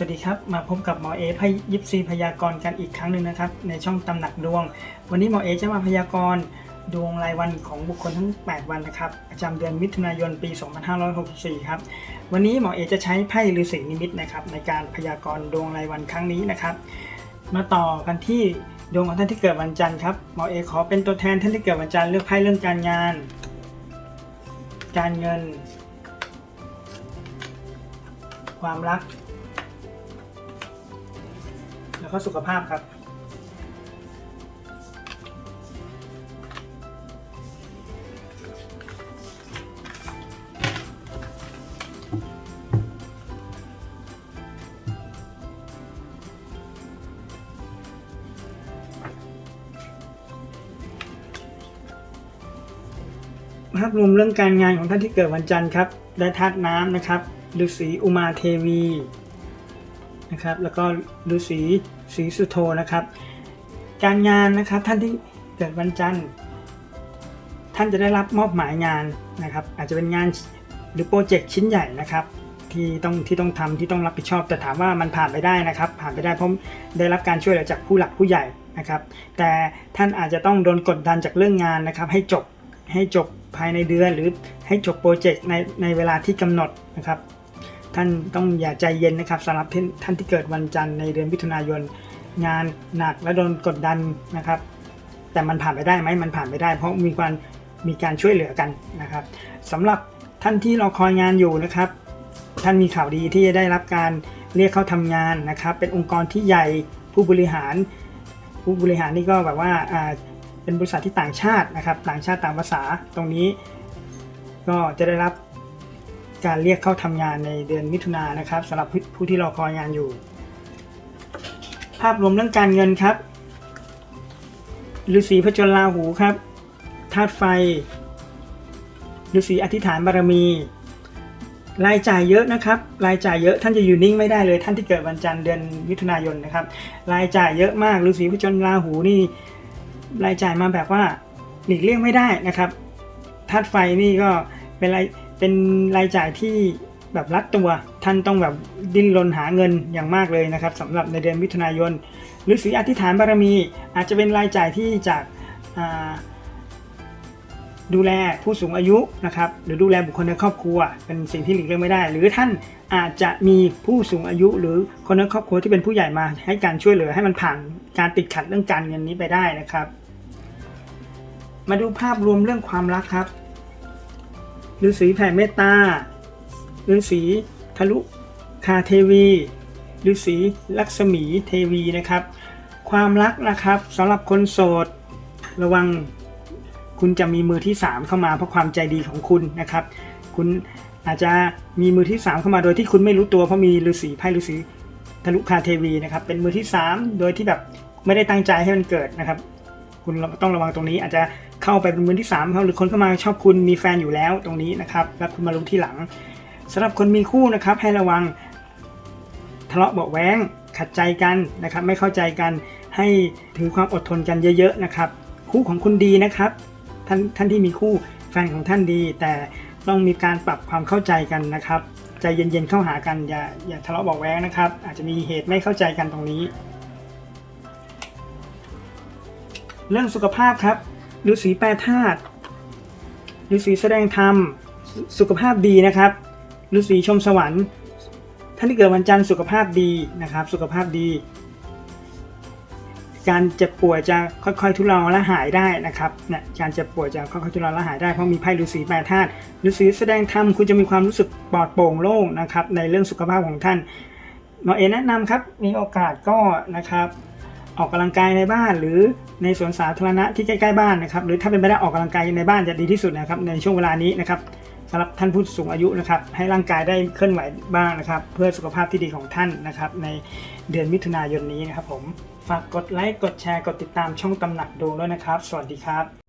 สวัสดีครับ มาพบกับหมอเอพยิปซีพยากรณ์กันอีกครั้งหนึ่งนะครับ ในช่องตำหนักดวง วันนี้หมอเอจะมาพยากรณ์ดวงรายวันของบุคคลทั้ง 8 วันนะครับประจำเดือนมิถุนายนปี 2564 ครับ วันนี้หมอเอจะใช้ไพ่ฤาษีนิมิตนะครับในการพยากรณ์ดวงรายวันครั้งนี้นะครับ มาต่อกันที่ดวงของท่านที่เกิดวันจันทร์ครับหมอเอขอเป็นตัวแทนท่านที่เกิดวันจันทร์เลือกไพ่เรื่องการงาน การเงิน ความรัก แล้วก็สุขภาพครับ ภาพรวมเรื่องการงานของท่านที่เกิดวันจันทร์ครับได้ธาตุน้ำนะครับฤาษีอุมาเทวี นะครับ แล้วก็ฤาษีศรีสุโธนะครับ การงานนะครับท่านที่เกิดวันจันทร์ ท่านจะได้รับมอบหมายงานนะครับ อาจจะเป็นงานหรือโปรเจกต์ชิ้นใหญ่นะครับที่ต้องที่ต้องทำที่ต้องรับผิดชอบ แต่ถามว่ามันผ่านไปได้นะครับ ผ่านไปได้เพราะได้รับการช่วยเหลือจากผู้หลักผู้ใหญ่นะครับ แต่ท่านอาจจะต้องโดนกดดันจากเรื่องงานนะครับ ให้จบให้จบภายในเดือนหรือให้จบโปรเจกต์ในในเวลาที่กำหนดนะครับ ท่านต้องอย่าใจเย็นนะครับสำหรับท่านท่านที่เกิดวันจันทร์ในเดือนมิถุนายน งานหนักและโดนกดดันนะครับ แต่มันผ่านไปได้ไหมมันผ่านไปได้ เพราะมีการมีการช่วยเหลือกันนะครับสำหรับท่านที่รอคอยงานอยู่นะครับ ท่านมีข่าวดีที่จะได้รับการเรียกเข้าทำงานนะครับ เป็นองค์กรที่ใหญ่ผู้บริหาร ผู้บริหารนี่ก็แบบว่าอ่าเป็นบริษัทที่ต่างชาตินะครับ ต่างชาติต่างภาษาตรงนี้ ก็จะได้รับ การเรียกเข้าทำงานในเดือนมิถุนายนนะครับสำหรับผู้ที่รอคอยงานอยู่ ภาพรวมเรื่องการเงินครับฤาษีพระจนราหูครับธาตุไฟฤาษีอธิษฐานบารมี รายจ่ายเยอะนะครับ รายจ่ายเยอะท่านจะอยู่นิ่งไม่ได้เลยท่านที่เกิดวันจันทร์เดือนมิถุนายนนะครับ รายจ่ายเยอะมากฤาษีพระจนราหูนี่ รายจ่ายมาแบบว่าหลีกเลี่ยงไม่ได้นะครับธาตุไฟนี่ก็เป็นราย เป็นรายจ่ายที่แบบรัดตัวท่านต้องแบบดิ้นรนหาเงินอย่างมากเลยนะครับสำหรับในเดือนมิถุนายนฤาษีอธิษฐานบารมี อาจจะเป็นรายจ่ายที่จากดูแลผู้สูงอายุนะครับหรือดูแลบุคคลในครอบครัว เป็นสิ่งที่หลีกเลี่ยงไม่ได้ หรือท่านอาจจะมีผู้สูงอายุ หรือคนในครอบครัวที่เป็นผู้ใหญ่มาให้การช่วยเหลือให้มันผ่านการติดขัดเรื่องการเงินนี้ไปได้นะครับ มาดูภาพรวมเรื่องความรักครับ ฤาษีแผ่เมตตาฤาษีทะลุคาเทวีฤาษีลักษมีเทวีนะครับ ความรักนะครับสำหรับคนโสด ระวังคุณจะมีมือที่ 3 เข้ามาเพราะความใจดีของคุณนะครับ คุณอาจจะมีมือที่ 3 เข้ามาโดยที่คุณไม่รู้ตัวเพราะมีฤาษีไพ่ฤาษีทะลุคาเทวีนะครับเป็นมือที่ 3 โดยที่แบบไม่ได้ตั้งใจให้มันเกิดนะครับ คุณต้องระวังตรงนี้อาจจะเข้าไปเป็นมือที่3เขาหรือคนเข้ามาชอบคุณมีแฟนอยู่แล้วตรงนี้นะครับแล้วคุณมารู้ที่หลังสำหรับคนมีคู่นะครับให้ระวังทะเลาะเบาะแว้งขัดใจกันนะครับ ไม่เข้าใจกันให้ถือความอดทนกันเยอะๆนะครับ คู่ของคุณดีนะครับท่านท่านที่มีคู่แฟนของท่านดี แต่ต้องมีการปรับความเข้าใจกันนะครับใจเย็นๆเข้าหากันอย่าอย่าทะเลาะเบอกแว้งนะครับ อาจจะมีเหตุไม่เข้าใจกันตรงนี้ เรื่องสุขภาพครับฤาษีแปรธาตุฤาษีแสดงธรรม สุขภาพดีนะครับฤาษีชมสวรรค์ ท่านที่เกิดวันจันทร์สุขภาพดีนะครับ สุขภาพดี การเจ็บป่วยจะค่อยๆ ทุเลาและหายได้นะครับเนี่ยการเจ็บป่วยจะค่อยๆทุเลาและหายได้เพราะมีไพ่ฤาษีแปดธาตุฤาษีแสดงธรรมคุณจะมีความรู้สึกปลอดโปร่งโล่งนะครับในเรื่องสุขภาพของท่านหมอเอแนะนำครับมีโอกาสก็นะครับ ออกกำลังกายในบ้าน หรือในสวนสาธารณะที่ใกล้ๆบ้านนะครับ หรือถ้าเป็นไปได้ออกกำลังกายในบ้านจะดีที่สุดนะครับ ในช่วงเวลานี้นะครับสำหรับท่านผู้สูงอายุนะครับ ให้ร่างกายได้เคลื่อนไหวบ้างนะครับ เพื่อสุขภาพที่ดีของท่านนะครับ ในเดือนมิถุนายนนี้นะครับผมฝากกดไลค์กดแชร์กดติดตามช่องตำหนักดวงด้วยนะครับ สวัสดีครับ